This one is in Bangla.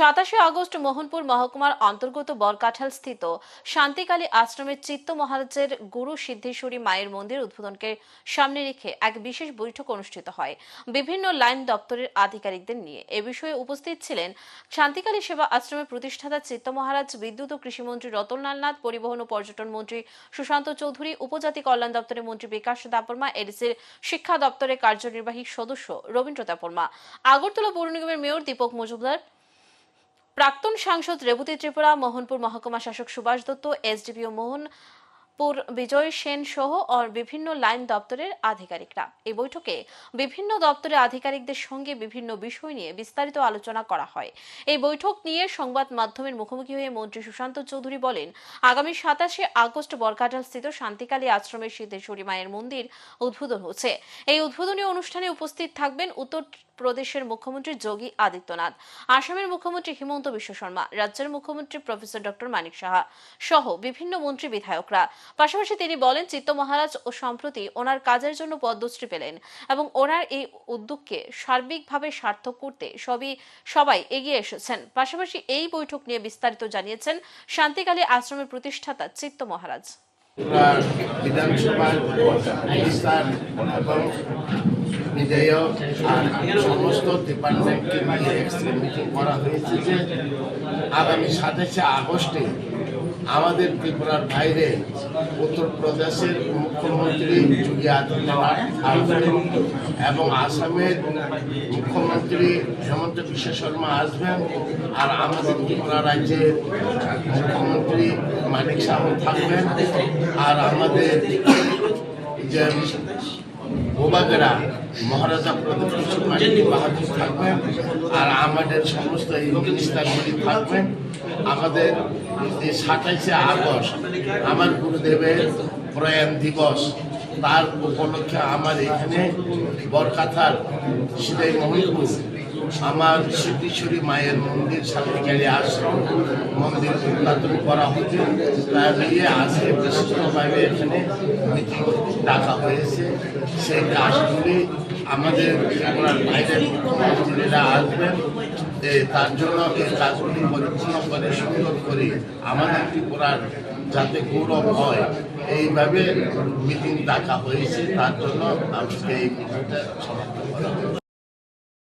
সাতাশে আগস্ট মোহনপুর মহকুমার অন্তর্গত বরকাঠাল স্থিত শান্তিকালী আশ্রমের চিত্ত মহারাজের গুরু সিদ্ধেশ্বরী মায়ের মন্দির উদ্বোধনকে সামনে রেখে এক বিশেষ বৈঠক অনুষ্ঠিত হয়। বিভিন্ন লাইন দপ্তরের আধিকারিকদের নিয়ে এ বিষয়ে উপস্থিত ছিলেন শান্তিকালী সেবা আশ্রমের প্রতিষ্ঠাতা চিত্ত মহারাজ, বিদ্যুৎ ও কৃষিমন্ত্রী রতনলাল নাথ, পরিবহন ও পর্যটন মন্ত্রী সুশান্ত চৌধুরী, উপজাতি কল্যাণ দপ্তরের মন্ত্রী বিকাশ দাপরমা, এডিসির শিক্ষা দপ্তরের কার্যনির্বাহী সদস্য রবীন্দ্র দাপরমা। আগরতলা পৌর নিগমের মেয়র দীপক মজুমদার প্রাক্তন সাংসদ রেবতী ত্রিপুরা মোহনপুর মহকুমা শাসক সুভাষ দত্ত এসডিপিও মোহনপুর বিজয় সেন সহ বিভিন্ন লাইন দপ্তরের আধিকারিকরা। এই বৈঠকে বিভিন্ন দপ্তরের আধিকারিকদের সঙ্গে বিভিন্ন বিষয় নিয়ে বিস্তারিত আলোচনা করা হয়। এই বৈঠক নিয়ে সংবাদ মাধ্যমের মুখোমুখি হয়ে মন্ত্রী সুশান্ত চৌধুরী বলেন, আগামী সাতাশে আগস্ট বরকাটাল স্থিত শান্তিকালী আশ্রমের সিদ্ধেশ্বরী মায়ের মন্দির উদ্বোধন হচ্ছে। এই উদ্বোধনী অনুষ্ঠানে উপস্থিত থাকবেন উত্তর প্রদেশের মুখ্যমন্ত্রী যোগী আদিত্যনাথ, আসামের মুখ্যমন্ত্রী হিমন্ত বিশ্ব শর্মা, রাজ্যের মুখ্যমন্ত্রী প্রফেসর ডক্টর মানিক সাহা সহ বিভিন্ন মন্ত্রী বিধায়করা। পাশাপাশি তিনি বলেন, চিত্ত মহারাজ ও সম্প্রতি ওনার কাজের জন্য পদ্মশ্রী পেলেন এবং ওনার এই উদ্যোগকে সার্বিকভাবে সার্থক করতে সবই, সবাই এগিয়ে এসেছেন। পাশাপাশি এই বৈঠক নিয়ে বিস্তারিত জানিয়েছেন শান্তিকালী আশ্রমের প্রতিষ্ঠাতা চিত্ত মহারাজ। বিধানসভার আগামী সাতাশে আগস্টে আমাদের ত্রিপুরার বাইরে উত্তরপ্রদেশের মুখ্যমন্ত্রী যোগী আদিত্যনাথ এবং আসামের মুখ্যমন্ত্রী হেমন্ত বিশ্ব শর্মা আসবেন আর আমাদের ত্রিপুরা রাজ্যের মুখ্যমন্ত্রী মানিক সাহু থাকবেন আর আমাদের যে ভূভাগেরা মহারাজা প্রদীপ কিশোর বাহাদুর থাকবেন আর আমাদের সমস্ত এই মিনিস্টারগুলি থাকবেন। আমাদের সাতাইশে আগস্ট আমার গুরুদেবের প্রয়াণ দিবস, তার উপলক্ষে আমার এখানে বরকাথার সিদাই মহিপুর, আমার সিদ্ধেশ্বরী মায়ের মন্দির শান্তিকালী আশ্রম মন্দির উদ্ঘাটন করা হচ্ছে। তার নিয়ে আজকে বিশিষ্টভাবে এখানে মিটিং ডাকা হয়েছে, সেই কাজগুলি আমাদের বাইরের মুখ্যমন্ত্রীরা আসবেন তার জন্য এই কাজগুলি পরিপূর্ণ করে, সুন্দর করে আমাদের ত্রিপুরার যাতে গৌরব হয়। এইভাবে মিটিং ডাকা হয়েছে, তার জন্য আমি এই মিটিংটা সমাপ্ত করা হয়েছে।